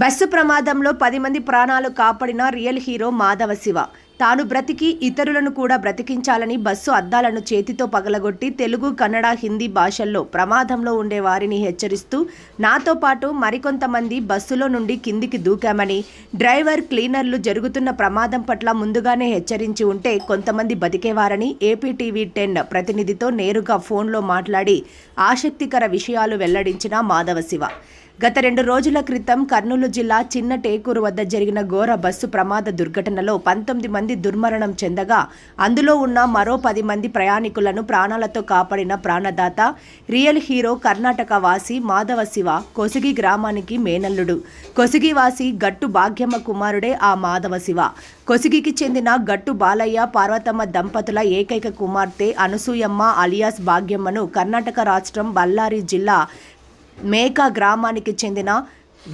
Bus ప్రమాదంలో పది మంది ప్రాణాలు కాపాడిన రియల్ హీరో మాధవ శివ. తాను బ్రతికి ఇతరులను కూడా బ్రతికించాలని బస్సు అద్దాలను చేతితో పగలగొట్టి తెలుగు కన్నడ హిందీ భాషల్లో ప్రమాదంలో ఉండే వారిని హెచ్చరిస్తూ నాతో పాటు మరికొంతమంది బస్సులో నుండి కిందికి దూకామని డ్రైవర్ క్లీనర్లు జరుగుతున్న ప్రమాదం పట్ల ముందుగానే హెచ్చరించి ఉంటే కొంతమంది బతికేవారని ఏపీటీవీ టెన్ ప్రతినిధితో నేరుగా ఫోన్లో మాట్లాడి ఆసక్తికర విషయాలు వెల్లడించిన మాధవ శివ గత రెండు రోజుల క్రితం కర్నూలు జిల్లా చిన్న టేకూరు వద్ద జరిగిన ఘోర బస్సు ప్రమాద దుర్ఘటనలో పంతొమ్మిది మంది దుర్మరణం చెందగా అందులో ఉన్న మరో పది మంది ప్రయాణికులను ప్రాణాలతో కాపాడిన ప్రాణదాత రియల్ హీరో కర్ణాటక వాసి మాధవ శివ కొసిగి గ్రామానికి మేనల్లుడు. కొసిగి వాసి గట్టు భాగ్యమ్మ కుమారుడే ఆ మాధవ శివ. కొసిగికి చెందిన గట్టు బాలయ్య పార్వతమ్మ దంపతుల ఏకైక కుమార్తె అనసూయమ్మ అలియాస్ భాగ్యమ్మను కర్ణాటక రాష్ట్రం బళ్ళారి జిల్లా మేకా గ్రామానికి చెందిన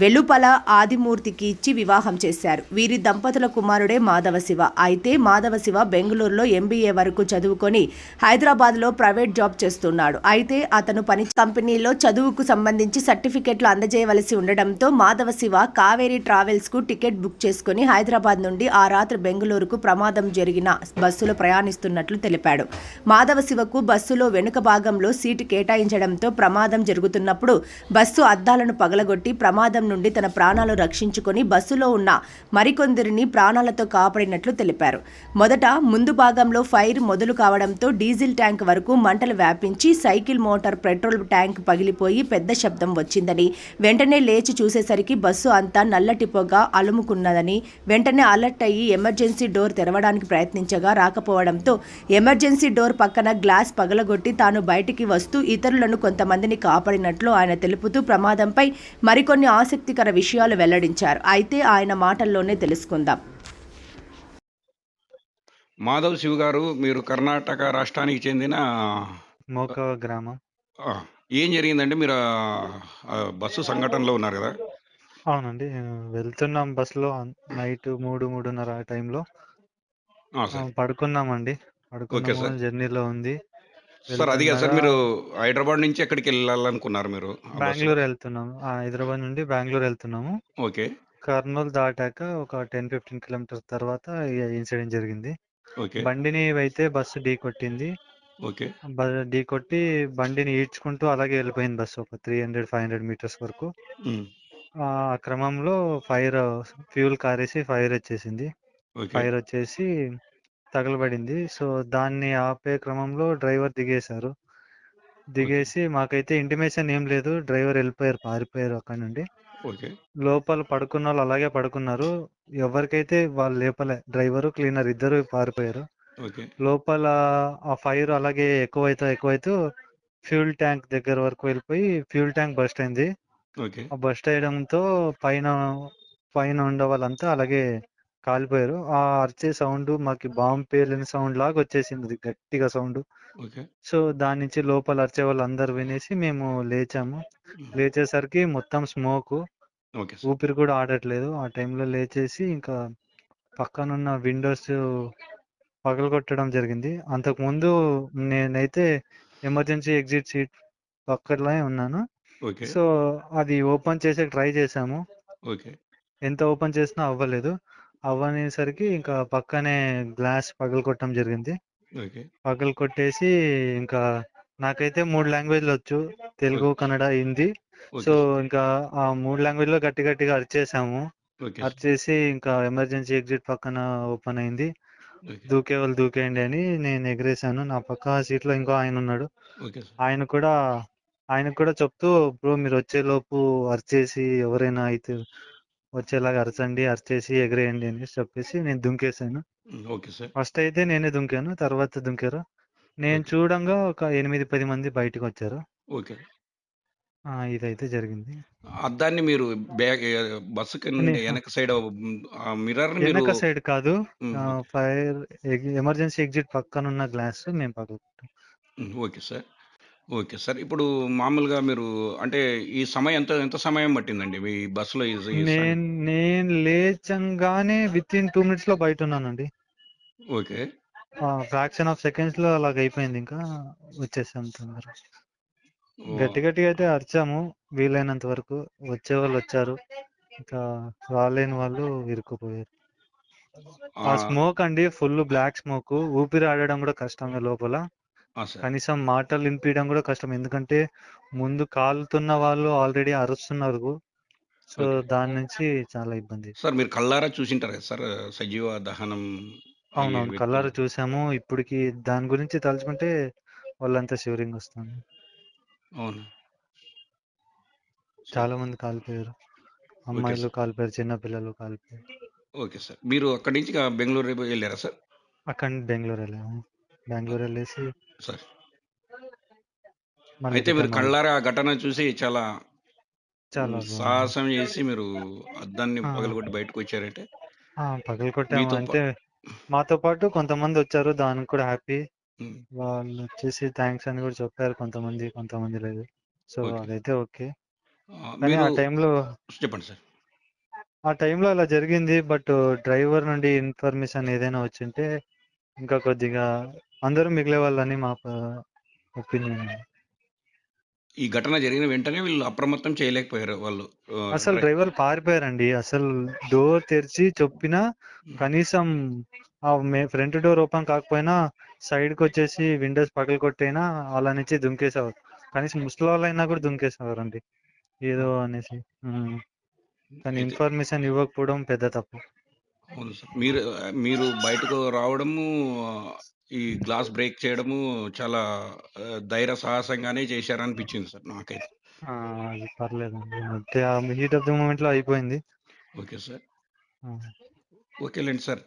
వెలుపల ఆదిమూర్తికి ఇచ్చి వివాహం చేశారు. వీరి దంపతుల కుమారుడే మాధవ శివ. అయితే మాధవ శివ బెంగళూరులో ఎంబీఏ వరకు చదువుకొని హైదరాబాద్లో ప్రైవేట్ జాబ్ చేస్తున్నాడు. అయితే అతను పని కంపెనీలో చదువుకు సంబంధించి సర్టిఫికెట్లు అందజేయవలసి ఉండడంతో మాధవ శివ కావేరీ ట్రావెల్స్కు టికెట్ బుక్ చేసుకుని హైదరాబాద్ నుండి ఆ రాత్రి బెంగళూరుకు ప్రమాదం జరిగిన బస్సులో ప్రయాణిస్తున్నట్లు తెలిపాడు. మాధవ శివకు బస్సులో వెనుక భాగంలో సీటు కేటాయించడంతో ప్రమాదం జరుగుతున్నప్పుడు బస్సు అద్దాలను పగలగొట్టి ప్రమాదం నుండి తన ప్రాణాలు రక్షించుకొని బస్సులో ఉన్న మరికొందరిని ప్రాణాలతో కాపాడినట్లు తెలిపారు. మొదట ముందు భాగంలో ఫైర్ మొదలు కావడంతో డీజిల్ ట్యాంక్ వరకు మంటలు వ్యాపించి సైకిల్ మోటార్ పెట్రోల్ ట్యాంక్ పగిలిపోయి పెద్ద శబ్దం వచ్చిందని వెంటనే లేచి చూసేసరికి బస్సు అంతా నల్లటి పొగ అలుముకున్నదని వెంటనే అలర్ట్ అయ్యి ఎమర్జెన్సీ డోర్ తెరవడానికి ప్రయత్నించగా రాకపోవడంతో ఎమర్జెన్సీ డోర్ పక్కన గ్లాస్ పగలగొట్టి తాను బయటికి వస్తూ ఇతరులను కొంతమందిని కాపాడినట్లు ఆయన తెలుపుతూ ప్రమాదంపై మరికొన్ని ఆశ ఆసక్తికర విషయాలు వెల్లడించారు. అయితే ఆయన మాటల్లోనే తెలుసుకుందాం. మాధవ్ శివ్ గారు మీరు కర్ణాటక రాష్ట్రానికి చెందిన మోక గ్రామం. ఏం జరిగిందండి? మీరు బస్సు సంఘటనలో ఉన్నారు కదా? అవునండి. వెళ్తున్నాం బస్సులో నైట్ మూడు మూడున్నర ఆ టైంలో. ఆ, సార్. పడుకున్నామండి. ఓకే పడుకున్నాము సార్. జర్నీలో ఉంది. సార్ అది కాదు సార్ మీరు హైదరాబాద్ నుంచి ఎక్కడికి వెళ్ళాలనుకున్నారు మీరు? బెంగళూరు వెళ్తున్నాము. ఆ, హైదరాబాద్ నుండి బెంగళూరు వెళ్తున్నాము. ఓకే. కర్నూలు దాటాక ఒక టెన్ ఫిఫ్టీన్ కిలోమీటర్స్ తర్వాత ఇన్సిడెంట్ జరిగింది. ఓకే. బండిని అయితే బస్సు ఢీ కొట్టింది. ఓకే. బ- ఢీ కొట్టి బండిని ఈడ్చుకుంటూ అలాగే వెళ్ళిపోయింది బస్సు ఒక three hundred five hundred metres వరకు. ఉమ్, ఆ క్రమంలో ఫైర్ ఫ్యూల్ కారేసి ఫైర్ వచ్చేసింది. ఓకే. ఫైర్ వచ్చేసి తగలబడింది. సో దాన్ని ఆపే క్రమంలో డ్రైవర్ దిగేశారు. దిగేసి మాకైతే ఇంటిమేషన్ ఏం లేదు. డ్రైవర్ వెళ్ళిపోయారు పారిపోయారు అక్కడ నుండి. లోపల పడుకున్న వాళ్ళు అలాగే పడుకున్నారు. ఎవరికైతే వాళ్ళు లేపలే డ్రైవరు క్లీనర్ ఇద్దరు పారిపోయారు. లోపల ఆ ఫైర్ అలాగే ఎక్కువైతే ఎక్కువైతూ ఫ్యూల్ ట్యాంక్ దగ్గర వరకు వెళ్ళిపోయి ఫ్యూల్ ట్యాంక్ బస్ట్ అయింది. బస్ట్ అయ్యడంతో పైన పైన ఉండే వాళ్ళంతా అలాగే కాలిపోయారు. ఆ అరిచే సౌండ్ మాకు బాంబు పేలిన సౌండ్ లాగా వచ్చేసింది గట్టిగా సౌండ్. ఓకే. సో దాని నుంచి లోపల అరిచే వాళ్ళు అందరు వినేసి మేము లేచాము. లేచేసరికి మొత్తం స్మోక్. ఓకే. సార్ ఊపిరి కూడా ఆడట్లేదు. ఆ టైంలో లేచేసి ఇంకా పక్కనున్న విండోస్ పగలగొట్టడం జరిగింది. అంతకుముందు నేనైతే ఎమర్జెన్సీ ఎగ్జిట్ సీట్ పక్కనే ఉన్నాను. ఓకే. సో అది ఓపెన్ చేసే ట్రై చేసాము ఓకే. ఎంత ఓపెన్ చేసినా అవ్వలేదు. అవ్వనేసరికి ఇంకా పక్కనే గ్లాస్ పగలగొట్టడం జరిగింది. ఓకే. పగలు కొట్టేసి ఇంకా నాకైతే మూడు లాంగ్వేజ్లు వచ్చు. తెలుగు కన్నడ హిందీ. సో ఇంకా ఆ మూడు లాంగ్వేజ్లో గట్టి గట్టిగా అరిచేసాము. ఓకే. అరిచేసి ఇంకా ఎమర్జెన్సీ ఎగ్జిట్ పక్కన ఓపెన్ అయింది. ఓకే. దూకే వాళ్ళు దూకేయండి అని నేను ఎగిరేసాను. నా పక్క సీట్లో ఇంకో ఆయన ఉన్నాడు. Okay sir. ఆయన కూడా ఆయనకు కూడా చెప్తూ బ్రో మీరు వచ్చేలోపు అరిచేసి ఎవరైనా అయితే వచ్చేలాగా అరచండి అరిచేసి ఎగిరేయండి అని చెప్పేసి నేను దుంకేసాను. Um, okay sir. ఫస్ట్ అయితే నేనే దుంకాను తర్వాత దుంకారు. నేను చూడంగా ఒక ఎనిమిది పది మంది బయటకు వచ్చారు. ఓకే. ఆ, ఇదైతే జరిగింది. అద్దాన్ని మీరు బ్యాగ్ బస్సు కింద నే- వెనక సైడ్ మిర్రర్ మీరు వెనక సైడ్ కాదు. ఉమ్, ఫైర్ ఎమర్జెన్సీ ఎగ్జిట్ పక్కన ఉన్న గ్లాస్ మేము పగలగొట్టాం. Um, okay sir. Okay sir ఇప్పుడు మామూలుగా మీరు అంటే ఈ సమయం ఎంత ఎంత సమయం పట్టిందండి మీ బస్సులో ఈ ఈ సం- నేను నేను లేచంగానే విత్ ఇన్ టూ మినిట్స్లో బయట ఉన్నానండి ఓకే ఫ్రాక్షన్ ఆఫ్ సెకండ్స్లో అలాగ అయిపోయింది ఇంకా వచ్చేసాం తొందర గట్టి గట్టిగా అయితే అరిచాము వీలైనంత వరకు వచ్చే వాళ్ళు వచ్చారు ఇంకా రాలేని వాళ్ళు ఇరుక్కుపోయారు. ఆ ఆ! స్మోక్ అండి ఫుల్ బ్లాక్ స్మోకు. ఊపిరి ఆడడం గూడా కష్టంగా లోపల. కనీసం మాటలు ఇనిపియడం గూడా కష్టం. ఎందుకంటే ముందు కాలుతున్న వాళ్ళు ఆల్రెడీ అరుస్తున్నారు. సో. దాని నుంచి చాలా ఇబ్బంది. సార్ మీరు కళ్ళారా చూసింటారు కదా సార్ సజీవ దహనం అవునవును. కళ్ళారా చూసాము. ఇప్పటికి దాని గురించి తలుచుకుంటే ఒళ్ళంతా షివరింగ్ వస్తుంది. అవును. చాలా మంది కాలిపోయారు. అమ్మాయిలు. కాలిపోయారు. చిన్న పిల్లలు కాలిపోయారు. Okay sir. మీరు అక్కడి నుంచి బెంగుళూరు ఎళ్ళారా సార్? అక్కడి నుంచి బెంగుళూరు ఎళ్ళాము. బెంగుళూరు ఎళ్ళేసి సార్. అయితే మీరు. కళ్ళారా ఘటన చూసి చాలా చాలా. సాహసం చేసి మీరు అద్దాన్ని! పగలగొట్టి బయటకొచ్చారంటే ఆ! పగలగొట్టాము. అంటే మాతో పాటు కొంతమందొచ్చారు. దానికి కూడా హ్యాపీ. హ్మ్. వాళ్ళొచ్చేసి థాంక్స్ అని గూడా చెప్పారు కొంతమంది. కొంతమంది లేదు. సో. అదైతే ఓకే. ఆ! కానీ ఆ టైంలో చెప్పండి సార్. ఆ టైంలో అలా జరిగింది. బట్ డ్రైవర్ నుండి ఇన్ఫర్మేషన్ ఏదైనా వచ్చుంటే ఇంకా కొద్దిగా అందరూ మిగిలేవాళ్ళని మా ప ఒపీనియన్. ఈ ఘటన జరిగిన వెంటనే వీళ్ళు అప్రమత్తం చేయలేకపోయారు వాళ్ళు. అసలు డ్రై డ్రైవర్ పారిపోయారండి. అసలు డోర్ తెరిచి చెప్పినా. కనీసం ఆ మే ఫ్రంట్ డోర్ ఓపెన్ కాకపోయినా సైడ్‌కొచ్చేసి విండోస్ పగలగొట్టైనా అలా నుంచి దుంకేసేవారు. కనీసం ముసలోళ్ళైనా కూడా దుంకేసేవారండి. ఏదో. అనేసి. కానీ ఇన్ఫర్మేషన్ ఇవ్వకపోవడం పెద్ద తప్పు. మీరు మీరు బయటకు రావడము ఈ గ్లాస్ బ్రేక్ చేయడము చాలా ఆహ్, ధైర్య సాహసంగానే చేశారనిపించింది సార్ నాకైతే. ఆ! అది పర్లేదండి. ఆ హీట్ ఆఫ్ ది మూమెంట్‌లో అయిపోయింది. Okay sir. ఆ! ఓకేలెండి సార్.